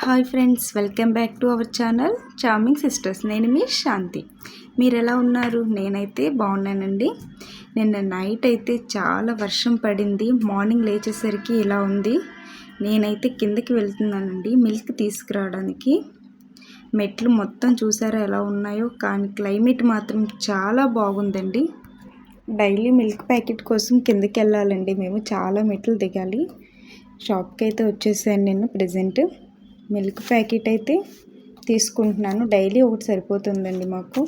Hi friends welcome back to our channel charming sisters. నేను మీ శాంతి. మీరు ఎలా ఉన్నారు? నేనైతే బాగున్నానండి. నిన్న నైట్ అయితే చాలా వర్షం పడింది. మార్నింగ్ లేచేసరికి ఇలా ఉంది. నేనైతే కిందకి వెళ్తున్నానండి మిల్క్ తీసుకురావడానికి. మెట్లు మొత్తం చూసారా ఎలా ఉన్నాయో? కానీ క్లైమేట్ మాత్రం చాలా బాగుందండి. డైలీ మిల్క్ ప్యాకెట్ కోసం కిందకి వెళ్ళాలండి. మేము చాలా మెట్లు దిగాలి. షాప్కి అయితే వచ్చేసాను నేను ప్రజెంట్. మిల్క్ ప్యాకెట్ అయితే తీసుకుంటున్నాను. డైలీ ఒకటి సరిపోతుందండి మాకు.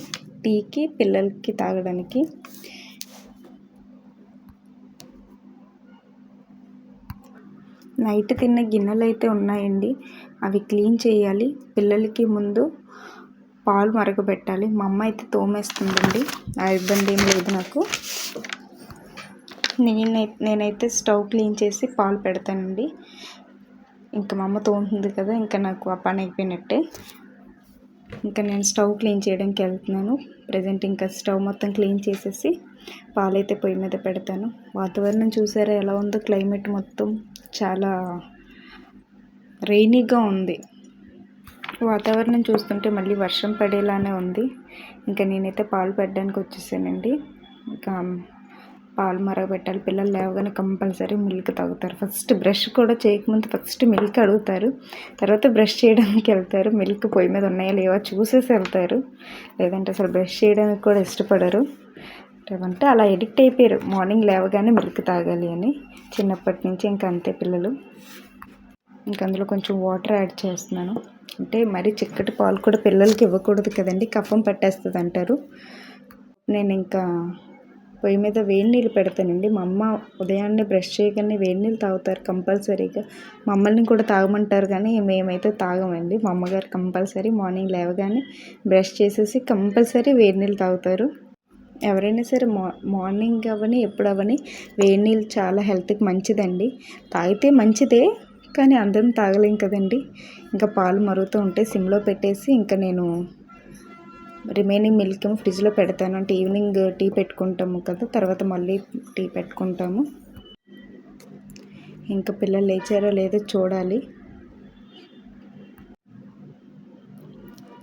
టీకి పిల్లలకి తాగడానికి. నైట్ తిన్న గిన్నెలు అయితే ఉన్నాయండి. అవి క్లీన్ చేయాలి. పిల్లలకి ముందు పాలు మరగబెట్టాలి. మా అమ్మ అయితే తోమేస్తుందండి. ఆ ఇబ్బంది ఏం లేదు నాకు. నేనైతే నేనైతే స్టవ్ క్లీన్ చేసి పాలు పెడతానండి. ఇంకా మా అమ్మ తోముతుంది కదా ఇంకా నాకు ఆ పని అయిపోయినట్టే. ఇంకా నేను స్టవ్ క్లీన్ చేయడానికి వెళ్తున్నాను. ప్రజెంట్ ఇంకా స్టవ్ మొత్తం క్లీన్ చేసేసి పాలైతే పొయ్యి మీద పెడతాను. వాతావరణం చూసారా ఎలా ఉందో? క్లైమేట్ మొత్తం చాలా రైనీగా ఉంది. వాతావరణం చూస్తుంటే మళ్ళీ వర్షం పడేలానే ఉంది. ఇంకా నేనైతే పాలు పెట్టడానికి వచ్చేసానండి. ఇంకా పాలు మరగబెట్టాలి. పిల్లలు లేవగానే కంపల్సరీ మిల్క్ తాగుతారు. ఫస్ట్ బ్రష్ కూడా చేయకముందు ఫస్ట్ మిల్క్ అడుగుతారు. తర్వాత బ్రష్ చేయడానికి వెళ్తారు. మిల్క్ పొయ్యి మీద ఉన్నాయా లేవా చూసేసి వెళ్తారు. లేదంటే అసలు బ్రష్ చేయడానికి కూడా ఇష్టపడరు. అంటే అలా ఎడిక్ట్ అయిపోయారు. మార్నింగ్ లేవగానే మిల్క్ తాగాలి అని. చిన్నప్పటి నుంచి ఇంకా అంతే పిల్లలు. ఇంకా అందులో కొంచెం వాటర్ యాడ్ చేస్తున్నాను. అంటే మరి చిక్కటి పాలు కూడా పిల్లలకి ఇవ్వకూడదు కదండి. కఫం పట్టేస్తుంది అంటారు నేను ఇంకా పొయ్యి మీద వేడి నీళ్ళు పెడతానండి. మా అమ్మ ఉదయాన్నే బ్రష్ చేయగానే వేడి నీళ్ళు తాగుతారు కంపల్సరీగా. మమ్మల్ని కూడా తాగమంటారు కానీ మేమైతే తాగమండి. మా అమ్మగారు కంపల్సరీ మార్నింగ్ లేవగానే బ్రష్ చేసేసి కంపల్సరీ వేడి నీళ్ళు తాగుతారు. ఎవరైనా సరే మా మార్నింగ్ అవని ఎప్పుడు అవని వేడి నీళ్ళు చాలా హెల్త్కి మంచిదండి. తాగితే మంచిదే కానీ అందరం తాగలేం కదండి. ఇంకా పాలు మరుగుతూ ఉంటే సిమ్లో పెట్టేసి ఇంకా నేను రిమైనింగ్ మిల్క్ ఏమో ఫ్రిడ్జ్లో పెడతాను. అంటే ఈవినింగ్ టీ పెట్టుకుంటాము కదా తర్వాత మళ్ళీ టీ పెట్టుకుంటాము. ఇంకా పిల్లలు లేచారో లేదో చూడాలి.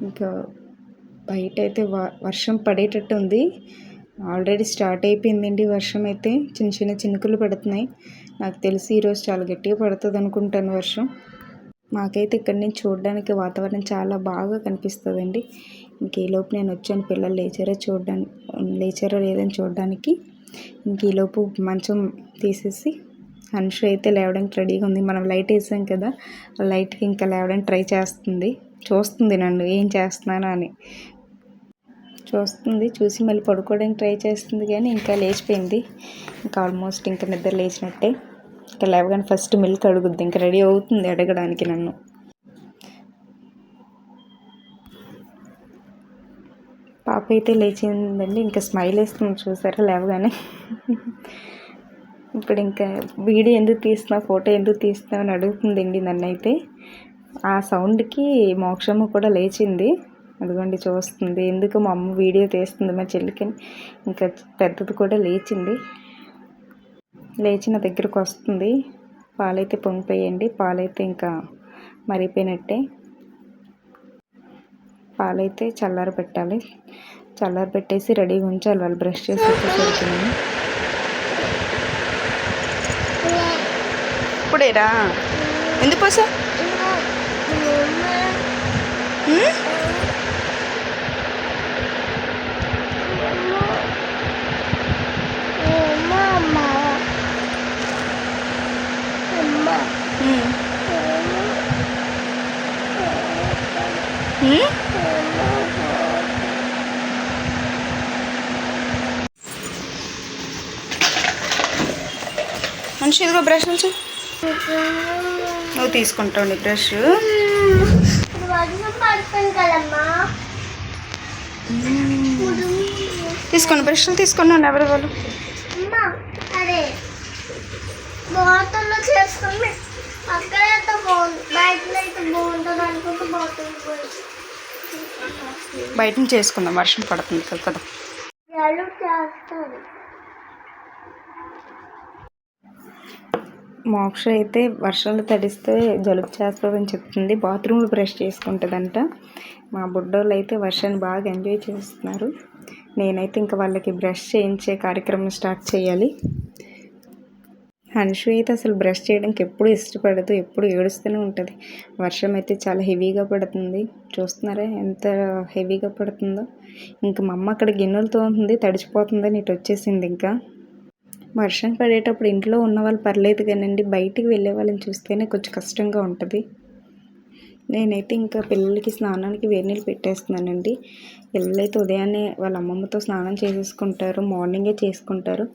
ఇంకా బయట అయితే వర్షం పడేటట్టు ఉంది. ఆల్రెడీ స్టార్ట్ అయిపోయిందండి వర్షం అయితే. చిన్న చిన్న చినుకులు పడుతున్నాయి. నాకు తెలిసి ఈరోజు చాలా గట్టిగా పడుతుంది అనుకుంటాను వర్షం. మాకైతే ఇక్కడ నుంచి చూడడానికి వాతావరణం చాలా బాగా కనిపిస్తుందండి. ఇంక ఈలోపు నేను వచ్చాను పిల్లలు లేచారో చూడడానికి లేచారో లేదని చూడడానికి. ఇంక ఈలోపు మంచం తీసేసి హన్షు అయితే లేవడానికి రెడీగా ఉంది. మనం లైట్ వేసాం కదా లైట్కి ఇంకా లేవడానికి ట్రై చేస్తుంది. చూస్తుంది నన్ను ఏం చేస్తున్నాను అని. చూస్తుంది చూసి మళ్ళీ పడుకోవడానికి ట్రై చేస్తుంది కానీ ఇంకా లేచిపోయింది. ఇంకా ఆల్మోస్ట్ ఇంకా నిద్ర లేచినట్టే. ఇంకా లేవగానే ఫస్ట్ మిల్క్ అడుగుద్ది. ఇంకా రెడీ అవుతుంది అడగడానికి నన్ను. పాప అయితే లేచిందండి ఇంకా స్మైల్ వేస్తుంది చూసారా లేవగానే. ఇప్పుడు ఇంకా వీడియో ఎందుకు తీస్తున్నావు ఫోటో ఎందుకు తీస్తున్నావు అని అడుగుతుందండి నన్ను అయితే ఆ సౌండ్కి మోక్షమ్మ కూడా లేచింది. అదిగోండి చూస్తుంది ఎందుకు మా అమ్మ వీడియో తీస్తుంది మా చెల్లికి ఇంకా పెద్దది కూడా లేచింది. లేచిన దగ్గరకు వస్తుంది. పాలైతే పొంగిపోయండి పాలైతే ఇంకా మరిపోయినట్టే పాలైతే చల్లారి పెట్టాలి. చల్లారి పెట్టేసి రెడీగా ఉంచాలి వాళ్ళు బ్రష్ చేసి వచ్చేసరికి. ఇప్పుడేరా? ఎందుకు పోసా ఇదిగో బ్రష్ నుంచి. నువ్వు తీసుకుంటావు నీ బ్రష్. తీసుకోండి బ్రష్లు తీసుకున్నాను ఎవరి వాళ్ళు? అక్కడ బాగుంది బాగుంటుంది బయట నుంచి చేసుకుందాం వర్షం పడుతుంది కదా కదా జలు చేస్తుంది మోక్ష అయితే వర్షాలు తడిస్తే జలుబు చేస్తుందని చెప్తుంది. బాత్రూంలో బ్రష్ చేసుకుంటుందంట. మా బుడ్డోళ్ళు అయితే వర్షాన్ని బాగా ఎంజాయ్ చేస్తున్నారు. నేనైతే ఇంకా వాళ్ళకి బ్రష్ చేయించే కార్యక్రమం స్టార్ట్ చేయాలి. హన్షు అయితే అసలు బ్రష్ చేయడానికి ఎప్పుడు ఇష్టపడదు ఎప్పుడు ఏడుస్తూనే ఉంటుంది. వర్షం అయితే చాలా హెవీగా పడుతుంది. చూస్తున్నారా ఎంత హెవీగా పడుతుందో. ఇంకా మా అమ్మ అక్కడ గిన్నెలతో ఉంది తడిచిపోతుందని ఇటు వచ్చేసింది ఇంకా. వర్షం పడేటప్పుడు ఇంట్లో ఉన్న వాళ్ళు పర్లేదు కానండి బయటికి వెళ్ళే వాళ్ళని చూస్తేనే కొంచెం కష్టంగా ఉంటుంది. నేనైతే ఇంకా పిల్లలకి స్నానానికి వేడి నీళ్ళు పెట్టేస్తున్నానండి. పిల్లలైతే ఉదయాన్నే వాళ్ళ అమ్మమ్మతో స్నానం చేసేసుకుంటారు మార్నింగే చేసుకుంటారు.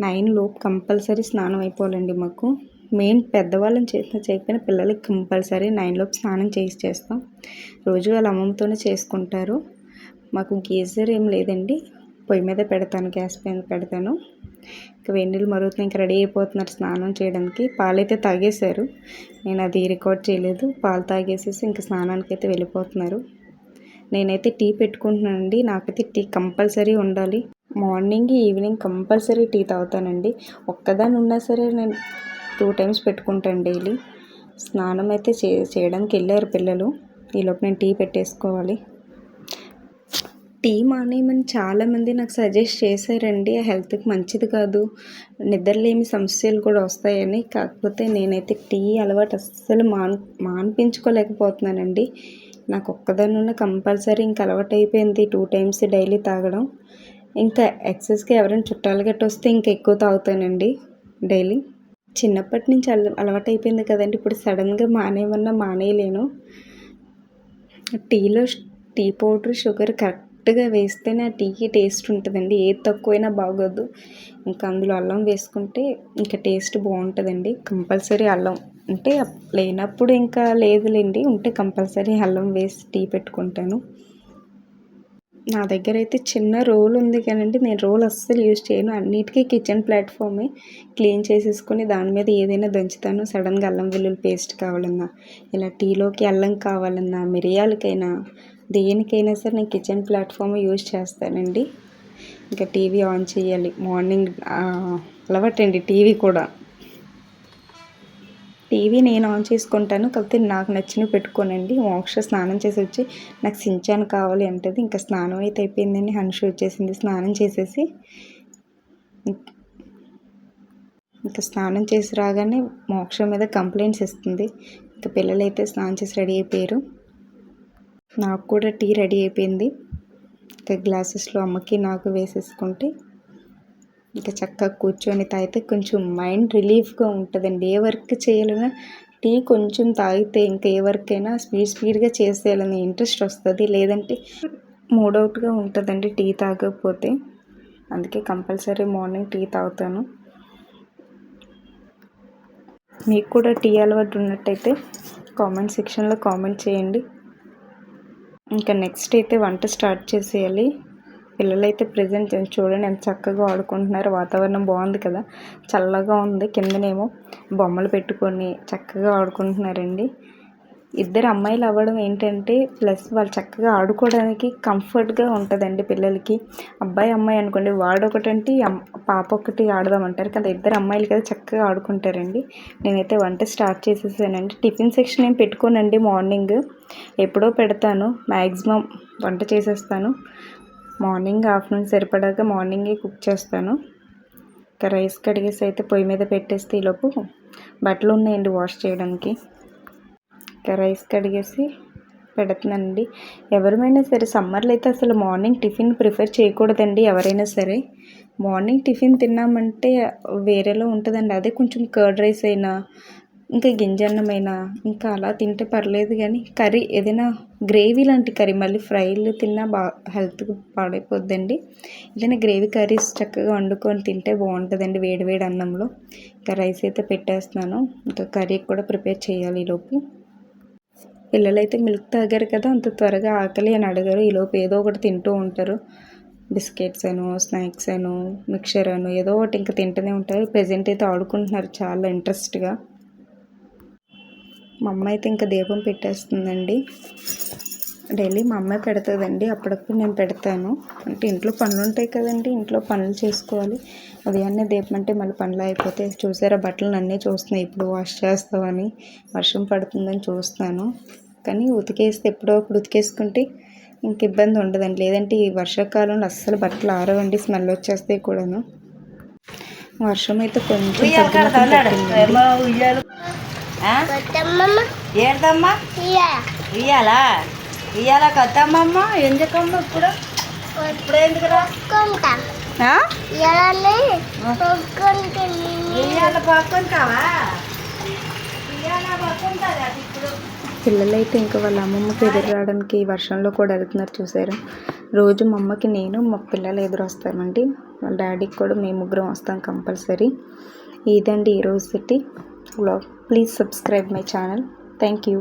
నైన్ లోపు కంపల్సరీ స్నానం అయిపోవాలండి మాకు. మెయిన్ పెద్దవాళ్ళని చేసిన చేయకపోయినా పిల్లలకి కంపల్సరీ నైన్ లోపు స్నానం చేసి చేస్తాం. రోజు వాళ్ళ అమ్మమ్మతోనే చేసుకుంటారు. మాకు గీజర్ ఏం లేదండి. పొయ్యి మీద పెడతాను గ్యాస్ పైన పెడతాను. ఇంకా వేడి మరుగుతున్నాయి ఇంకా రెడీ అయిపోతున్నారు స్నానం చేయడానికి. పాలైతే తాగేశారు. నేను అది రికార్డ్ చేయలేదు. పాలు తాగేసేసి ఇంకా స్నానానికి అయితే వెళ్ళిపోతున్నారు. నేనైతే టీ పెట్టుకుంటున్నానండి. నాకైతే టీ కంపల్సరీ ఉండాలి. మార్నింగ్ ఈవినింగ్ కంపల్సరీ టీ తాగుతానండి. ఒక్కదాన్ని ఉన్నా సరే నేను టూ టైమ్స్ పెట్టుకుంటాను డైలీ. స్నానం అయితే చే చేయడానికి వెళ్ళారు పిల్లలు. ఈలోపు నేను టీ పెట్టేసుకోవాలి. టీ మానేయమని చాలామంది నాకు సజెస్ట్ చేశారండి హెల్త్కి మంచిది కాదు నిద్రలేమి సమస్యలు కూడా వస్తాయని. కాకపోతే నేనైతే టీ అలవాటు అస్సలు మాన్ మాన్పించుకోలేకపోతున్నానండి. నాకు ఒక్కదాని ఉన్న కంపల్సరీ ఇంకా అలవాటు అయిపోయింది టూ టైమ్స్ డైలీ తాగడం. ఇంకా ఎక్సెస్కి ఎవరైనా చుట్టాలు గట్ట వస్తే ఇంకా ఎక్కువ తాగుతానండి డైలీ. చిన్నప్పటి నుంచి అల అలవాటు అయిపోయింది కదండి ఇప్పుడు సడన్గా మానేయమన్నా మానేయలేను. టీలో టీ పౌడర్ షుగర్ కరెక్ట్గా వేస్తేనే ఆ టీకి టేస్ట్ ఉంటుందండి. ఏది తక్కువైనా బాగోదు. ఇంకా అందులో అల్లం వేసుకుంటే ఇంకా టేస్ట్ బాగుంటుందండి. కంపల్సరీ అల్లం. అంటే లేనప్పుడు ఇంకా లేదులేండి. ఉంటే కంపల్సరీ అల్లం వేసి టీ పెట్టుకుంటాను. నా దగ్గర అయితే చిన్న రోల్ ఉంది కానండి. నేను రోల్ అస్సలు యూజ్ చేయను. అన్నిటికీ కిచెన్ ప్లాట్ఫామే. క్లీన్ చేసేసుకొని దాని మీద ఏదైనా దంచుతాను. సడన్గా అల్లం వెల్లుల్లి పేస్ట్ కావాలన్నా ఇలా టీలోకి అల్లం కావాలన్నా మిరియాలకైనా దేనికైనా సరే నేను కిచెన్ ప్లాట్ఫామ్ యూజ్ చేస్తానండి. ఇంకా టీవీ ఆన్ చేయాలి. మార్నింగ్ అలవాటండి టీవీ కూడా. టీవీ నేను ఆన్ చేసుకుంటాను. కాకపోతే నాకు నచ్చినవి పెట్టుకోనండి. మోక్ష స్నానం చేసి వచ్చి నాకు సించాన్ కావాలి అంటది. ఇంకా స్నానం అయితే అయిపోయిందని హన్షు వచ్చేసింది. స్నానం చేసేసి ఇంకా స్నానం చేసి రాగానే మోక్ష మీద కంప్లైంట్స్ ఇస్తుంది. ఇంకా పిల్లలైతే స్నానం చేసి రెడీ అయిపోయారు. నాకు కూడా టీ రెడీ అయిపోయింది. ఇంకా గ్లాసెస్లో అమ్మకి నాకు వేసేసుకుంటే ఇంకా చక్కగా కూర్చొని తాగితే కొంచెం మైండ్ రిలీఫ్గా ఉంటుందండి. ఏ వర్క్ చేయాలన్నా టీ కొంచెం తాగితే ఇంకా ఏ వర్క్ అయినా స్పీడ్ స్పీడ్గా చేసేయాలని ఇంట్రెస్ట్ వస్తుంది. లేదంటే మూడౌట్గా ఉంటుందండి టీ తాగకపోతే. అందుకే కంపల్సరీ మార్నింగ్ టీ తాగుతాను. మీకు కూడా టీ అలవాటు ఉన్నట్టయితే కామెంట్ సెక్షన్లో కామెంట్ చేయండి. ఇంకా నెక్స్ట్ అయితే వంట స్టార్ట్ చేసేయాలి. పిల్లలైతే ప్రజెంట్ చూడండి ఎంత చక్కగా ఆడుకుంటున్నారు. వాతావరణం బాగుంది కదా. చల్లగా ఉంది. కిందనేమో బొమ్మలు పెట్టుకొని చక్కగా ఆడుకుంటున్నారండి. ఇద్దరు అమ్మాయిలు అవ్వడం ఏంటంటే ప్లస్ వాళ్ళు చక్కగా ఆడుకోవడానికి కంఫర్ట్గా ఉంటుందండి పిల్లలకి. అబ్బాయి అమ్మాయి అనుకోండి వాడు ఒకటంటే పాప ఒకటి ఆడదామంటారు కదా ఇద్దరు అమ్మాయిలు కదా చక్కగా ఆడుకుంటారండి. నేనైతే వంట స్టార్ట్ చేసేసానండి. టిఫిన్ సెక్షన్ ఏం పెట్టుకోనండి మార్నింగ్. ఎప్పుడో పెడతాను మ్యాక్సిమం వంట చేసేస్తాను. మార్నింగ్ ఆఫ్టర్నూన్ సరిపడాక మార్నింగే కుక్ చేస్తాను. ఇంకా రైస్ కడిగేసి అయితే పొయ్యి మీద పెట్టేస్తే ఈలోపు బట్టలు ఉన్నాయండి వాష్ చేయడానికి. ఇంకా రైస్ కడిగేసి పెడుతున్నానండి ఎవరిమైనా సరే సమ్మర్లో అయితే అసలు మార్నింగ్ టిఫిన్ ప్రిఫర్ చేయకూడదండి ఎవరైనా సరే. మార్నింగ్ టిఫిన్ తిన్నామంటే వేరేలో ఉంటుందండి. అదే కొంచెం కర్డ్ రైస్ అయినా ఇంకా గింజన్నమైనా ఇంకా అలా తింటే పర్లేదు కానీ కర్రీ ఏదైనా గ్రేవీ లాంటి కర్రీ మళ్ళీ ఫ్రైలు తిన్నా బా హెల్త్కి పాడైపోద్దండి. ఏదైనా గ్రేవీ కర్రీస్ చక్కగా వండుకొని తింటే బాగుంటుందండి వేడి వేడి అన్నంలో. ఇంకా రైస్ అయితే పెట్టేస్తున్నాను. ఇంకా కర్రీ కూడా ప్రిపేర్ చేయాలి ఈలోపు. పిల్లలైతే మిల్క్ తాగారు కదా అంత త్వరగా ఆకలి అని అడగరు. ఈలోపు ఏదో ఒకటి తింటూ ఉంటారు. బిస్కెట్స్ అను స్నాక్స్ అను మిక్చర్ అను ఏదో ఒకటి ఇంకా తింటూనే ఉంటారు. ప్రజెంట్ అయితే ఆడుకుంటున్నారు చాలా ఇంట్రెస్ట్గా. మా అమ్మ అయితే ఇంకా దీపం పెట్టేస్తుందండి. డైలీ మా అమ్మే పెడుతుందండి. అప్పుడప్పుడు నేను పెడతాను. అంటే ఇంట్లో పనులు ఉంటాయి కదండి. ఇంట్లో పనులు చేసుకోవాలి. ఉదయాన్నే దీపమంటే మళ్ళీ పనులు అయిపోతే చూసారా బట్టలు అన్నీ చూస్తున్నాయి. ఇప్పుడు వాష్ చేస్తామని వర్షం పడుతుందని చూస్తున్నాను. కానీ ఉతికేస్తే ఎప్పుడో ఒకటి ఉతికేసుకుంటే ఇంక ఇబ్బంది ఉండదండి. లేదంటే ఈ వర్షాకాలంలో అస్సలు బట్టలు ఆరవండి స్మెల్ వచ్చేస్తాయి కూడాను. వర్షం అయితే కొంచెం. ఇయ్యాలా ఇయ్యాలా కొత్తమ్మమ్మ ఎందుకమ్మా ఇప్పుడు? ఇప్పుడు ఎందుకురా పిల్లలైతే ఇంకా వాళ్ళ అమ్మమ్మకి ఎదురు రావడానికి వర్షంలో కూడా వెళ్తున్నారు చూసారా? రోజు మా అమ్మకి నేను మా పిల్లలు ఎదురు వస్తామండి. వాళ్ళ డాడీకి కూడా మేము ముగ్గురం వస్తాం కంపల్సరీ. ఇదండి ఈరోజు city vlog please subscribe my channel thank you